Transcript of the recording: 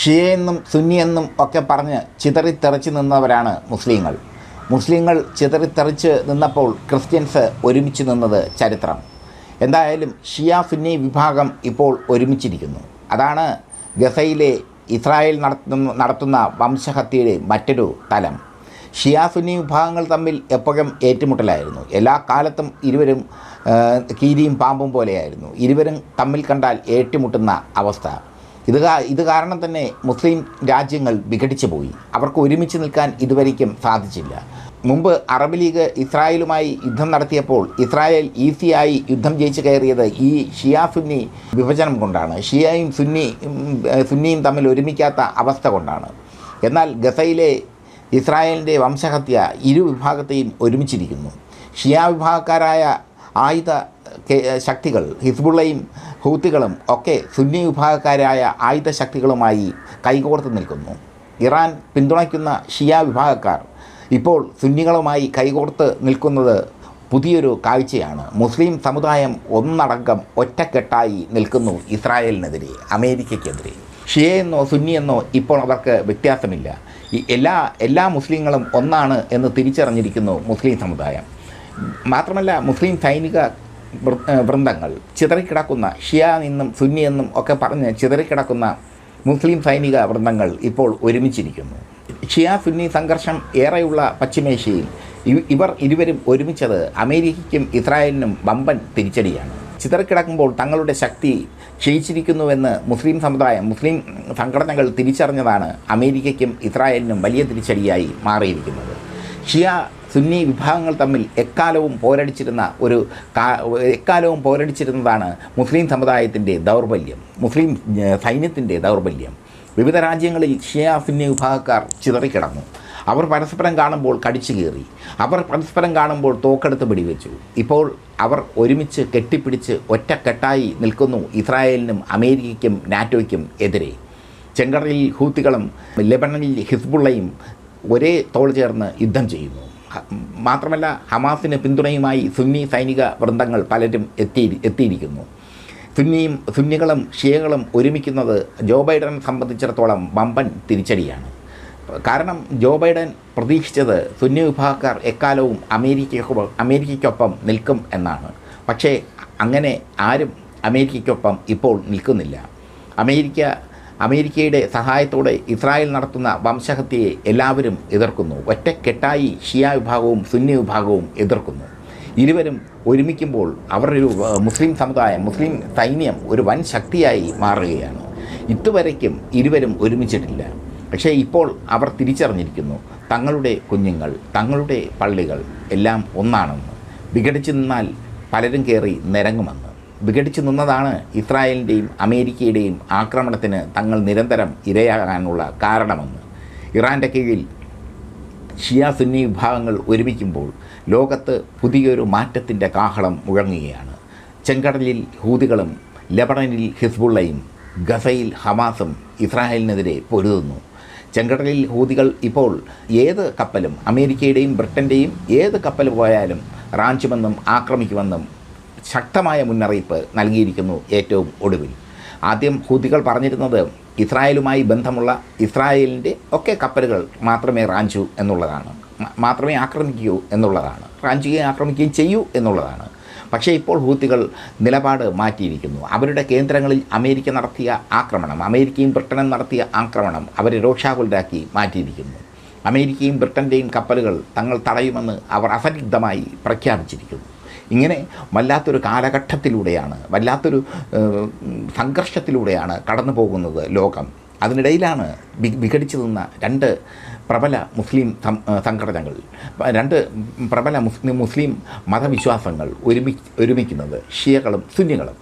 ഷിയയെന്നും സുന്നിയെന്നും ഒക്കെ പറഞ്ഞ് ചിതറിത്തെറിച്ച് നിന്നവരാണ് മുസ്ലിങ്ങൾ. മുസ്ലിങ്ങൾ ചിതറിത്തെറിച്ച് നിന്നപ്പോൾ ക്രിസ്ത്യൻസ് ഒരുമിച്ച് നിന്നത് ചരിത്രം. എന്തായാലും ഷിയ സുന്നി വിഭാഗം ഇപ്പോൾ ഒരുമിച്ചിരിക്കുന്നു. അതാണ് ഗസയിലെ ഇസ്രായേൽ നടത്തുന്ന വംശഹത്യയുടെ മറ്റൊരു തലം. ഷിയ സുന്നി വിഭാഗങ്ങൾ തമ്മിൽ എപ്പോഴും ഏറ്റുമുട്ടലായിരുന്നു. എല്ലാ കാലത്തും ഇരുവരും കീരിയും പാമ്പും പോലെയായിരുന്നു. ഇരുവരും തമ്മിൽ കണ്ടാൽ ഏറ്റുമുട്ടുന്ന അവസ്ഥ. ഇത് ഇത് കാരണം തന്നെ മുസ്ലിം രാജ്യങ്ങൾ വിഘടിച്ചു പോയി. അവർക്ക് ഒരുമിച്ച് നിൽക്കാൻ ഇതുവരയ്ക്കും സാധിച്ചില്ല. മുമ്പ് അറബ് ലീഗ് ഇസ്രായേലുമായി യുദ്ധം നടത്തിയപ്പോൾ ഇസ്രായേൽ ഈസിയായി യുദ്ധം ജയിച്ചു കയറിയത് ഈ ഷിയ സുന്നി വിഭജനം കൊണ്ടാണ്. ഷിയയും സുന്നി സുന്നിയും തമ്മിൽ ഒരുമിക്കാത്ത അവസ്ഥ കൊണ്ടാണ്. എന്നാൽ ഗസയിലെ ഇസ്രായേലിന്റെ വംശഹത്യ ഇരു വിഭാഗത്തെയും ഒരുമിച്ചിരിക്കുന്നു. ഷിയ വിഭാഗക്കാരായ ആയുധ ശക്തികൾ ഹിസ്ബുള്ളയും ഹൂത്തികളും ഒക്കെ സുന്നി വിഭാഗക്കാരായ ആയുധ ശക്തികളുമായി കൈകോർത്ത് നിൽക്കുന്നു. ഇറാൻ പിന്തുണയ്ക്കുന്ന ഷിയ വിഭാഗക്കാർ ഇപ്പോൾ സുന്നികളുമായി കൈകോർത്ത് നിൽക്കുന്നത് പുതിയൊരു കാഴ്ചയാണ്. മുസ്ലിം സമുദായം ഒന്നടങ്കം ഒറ്റക്കെട്ടായി നിൽക്കുന്നു ഇസ്രായേലിനെതിരെ അമേരിക്കയ്ക്കെതിരെ. ഷിയയെന്നോ സുന്നിയെന്നോ ഇപ്പോൾ അവർക്ക് വ്യത്യാസമില്ല. ഈ എല്ലാ എല്ലാ മുസ്ലിങ്ങളും ഒന്നാണ് എന്ന് തിരിച്ചറിഞ്ഞിരിക്കുന്നു മുസ്ലിം സമുദായം. മാത്രമല്ല മുസ്ലിം സൈനിക വൃന്ദങ്ങൾ. ചിതറിക്കിടക്കുന്ന ഷിയ എന്നും സുന്നി എന്നും ഒക്കെ പറഞ്ഞ് ചിതറിക്കിടക്കുന്ന മുസ്ലിം സൈനിക വൃന്ദങ്ങൾ ഇപ്പോൾ ഒരുമിച്ചിരിക്കുന്നു. ഷിയ സുന്നി സംഘർഷം ഏറെയുള്ള പശ്ചിമേഷ്യയിൽ ഇവർ ഇരുവരും ഒരുമിച്ചത് അമേരിക്കയ്ക്കും ഇസ്രായേലിനും വമ്പൻ തിരിച്ചടിയാണ്. ചിതറിക്കിടക്കുമ്പോൾ തങ്ങളുടെ ശക്തി ക്ഷയിച്ചിരിക്കുന്നുവെന്ന് മുസ്ലിം സമുദായം മുസ്ലിം സംഘടനകൾ തിരിച്ചറിഞ്ഞതാണ് അമേരിക്കയ്ക്കും ഇസ്രായേലിനും വലിയ തിരിച്ചടിയായി മാറിയിരിക്കുന്നത്. ഷിയ സുന്നി വിഭാഗങ്ങൾ തമ്മിൽ എക്കാലവും പോരടിച്ചിരുന്ന ഒരു എക്കാലവും പോരടിച്ചിരുന്നതാണ് മുസ്ലിം സമുദായത്തിന്റെ ദൗർബല്യം മുസ്ലിം സൈന്യത്തിന്റെ ദൗർബല്യം. വിവിധ രാജ്യങ്ങളിൽ ഷിയ സുന്നി വിഭാഗക്കാർ ചിതറിക്കിടന്നു. അവർ പരസ്പരം കാണുമ്പോൾ കടിച്ചു കീറി. അവർ പരസ്പരം കാണുമ്പോൾ തോക്കെടുത്ത് പിടിവെച്ചു ഇപ്പോൾ അവർ ഒരുമിച്ച് കെട്ടിപ്പിടിച്ച് ഒറ്റക്കെട്ടായി നിൽക്കുന്നു ഇസ്രായേലിനും അമേരിക്കയ്ക്കും നാറ്റോയ്ക്കും എതിരെ. ചെങ്കടലിൽ ഹൂത്തികളും ലെബണനിൽ ഹിസ്ബുള്ളയും ഒരേ തോൾ ചേർന്ന് യുദ്ധം ചെയ്യുന്നു. മാത്രമല്ല ഹമാസിന് പിന്തുണയുമായി സുന്നി സൈനിക വൃന്ദങ്ങൾ പലരും എത്തി എത്തിയിരിക്കുന്നു. സുന്നിയും സുന്നികളും ഷിയകളും ഒരുമിക്കുന്നത് ജോ ബൈഡനെ സംബന്ധിച്ചിടത്തോളം വമ്പൻ തിരിച്ചടിയാണ്. കാരണം ജോ ബൈഡൻ പ്രതീക്ഷിച്ചത് സുന്നി വിഭാഗക്കാർ എക്കാലവും അമേരിക്കയ്ക്കൊപ്പം അമേരിക്കയ്ക്കൊപ്പം നിൽക്കും എന്നാണ്. പക്ഷേ അങ്ങനെ ആരും അമേരിക്കയ്ക്കൊപ്പം ഇപ്പോൾ നിൽക്കുന്നില്ല. അമേരിക്ക അമേരിക്കയുടെ സഹായത്തോടെ ഇസ്രായേൽ നടത്തുന്ന വംശഹത്യയെ എല്ലാവരും എതിർക്കുന്നു. ഒറ്റക്കെട്ടായി ഷിയ വിഭാഗവും സുന്നി വിഭാഗവും എതിർക്കുന്നു. ഇരുവരും ഒരുമിക്കുമ്പോൾ അവരൊരു മുസ്ലിം സമുദായം മുസ്ലിം സൈന്യം ഒരു വൻ ശക്തിയായി മാറുകയാണ്. ഇതുവരയ്ക്കും ഇരുവരും ഒരുമിച്ചിട്ടില്ല. പക്ഷേ ഇപ്പോൾ അവർ തിരിച്ചറിഞ്ഞിരിക്കുന്നു. തങ്ങളുടെ കുഞ്ഞുങ്ങൾ തങ്ങളുടെ പള്ളികൾ എല്ലാം ഒന്നാണെന്ന്. വിഘടിച്ചു നിന്നാൽ പലരും കയറി നിരങ്ങുമെന്ന്. വിഘടിച്ചു നിന്നതാണ് ഇസ്രായേലിന്റെയും അമേരിക്കയുടെയും ആക്രമണത്തിന് തങ്ങൾ നിരന്തരം ഇരയാകാനുള്ള കാരണമെന്ന്. ഇറാന്റെ കീഴിൽ ഷിയ സുന്നി വിഭാഗങ്ങൾ ഒരുമിക്കുമ്പോൾ ലോകത്ത് പുതിയൊരു മാറ്റത്തിന്റെ കാഹളം മുഴങ്ങുകയാണ്. ചെങ്കടലിൽ ഹൂതികളും ലബണനിൽ ഹിസ്ബുള്ളയും ഗസയിൽ ഹമാസും ഇസ്രായേലിനെതിരെ പൊരുതുന്നു. ചെങ്കടലിൽ ഹൂതികൾ ഇപ്പോൾ ഏത് കപ്പലും അമേരിക്കയുടെയും ബ്രിട്ടന്റെയും ഏത് കപ്പൽ പോയാലും റാഞ്ചുമെന്നും ആക്രമിക്കുമെന്നും ശക്തമായ മുന്നറിയിപ്പ് നൽകിയിരിക്കുന്നു ഏറ്റവും ഒടുവിൽ. ആദ്യം ഹൂതികൾ പറഞ്ഞിരുന്നത് ഇസ്രായേലുമായി ബന്ധമുള്ള ഇസ്രായേലിന്റെ ഒക്കെ കപ്പലുകൾ മാത്രമേ റാഞ്ചു എന്നുള്ളതാണ്. മാത്രമേ ആക്രമിക്കൂ എന്നുള്ളതാണ്. റാഞ്ചുകയും ആക്രമിക്കുകയും ചെയ്യൂ എന്നുള്ളതാണ്. പക്ഷേ ഇപ്പോൾ ഹൂത്തികൾ നിലപാട് മാറ്റിയിരിക്കുന്നു. അവരുടെ കേന്ദ്രങ്ങളിൽ അമേരിക്ക നടത്തിയ ആക്രമണം അമേരിക്കയും ബ്രിട്ടനും നടത്തിയ ആക്രമണം അവരെ രോഷാകുലരാക്കി മാറ്റിയിരിക്കുന്നു. അമേരിക്കയും ബ്രിട്ടന്റെയും കപ്പലുകൾ തങ്ങൾ തടയുമെന്ന് അവർ അസന്നിഗ്ധമായി പ്രഖ്യാപിച്ചിരിക്കുന്നു. ഇങ്ങനെ വല്ലാത്തൊരു കാലഘട്ടത്തിലൂടെയാണ് വല്ലാത്തൊരു സംഘർഷത്തിലൂടെയാണ് കടന്നു പോകുന്നത് ലോകം. അതിനിടയിലാണ് വിഘടിച്ചു നിന്ന രണ്ട് പ്രബല മുസ്ലിം സംഘടനകൾ രണ്ട് പ്രബല മുസ്ലിം മുസ്ലിം മതവിശ്വാസങ്ങൾ ഒരുമി ഒരുമിക്കുന്നത് ഷിയകളും സുന്നികളും.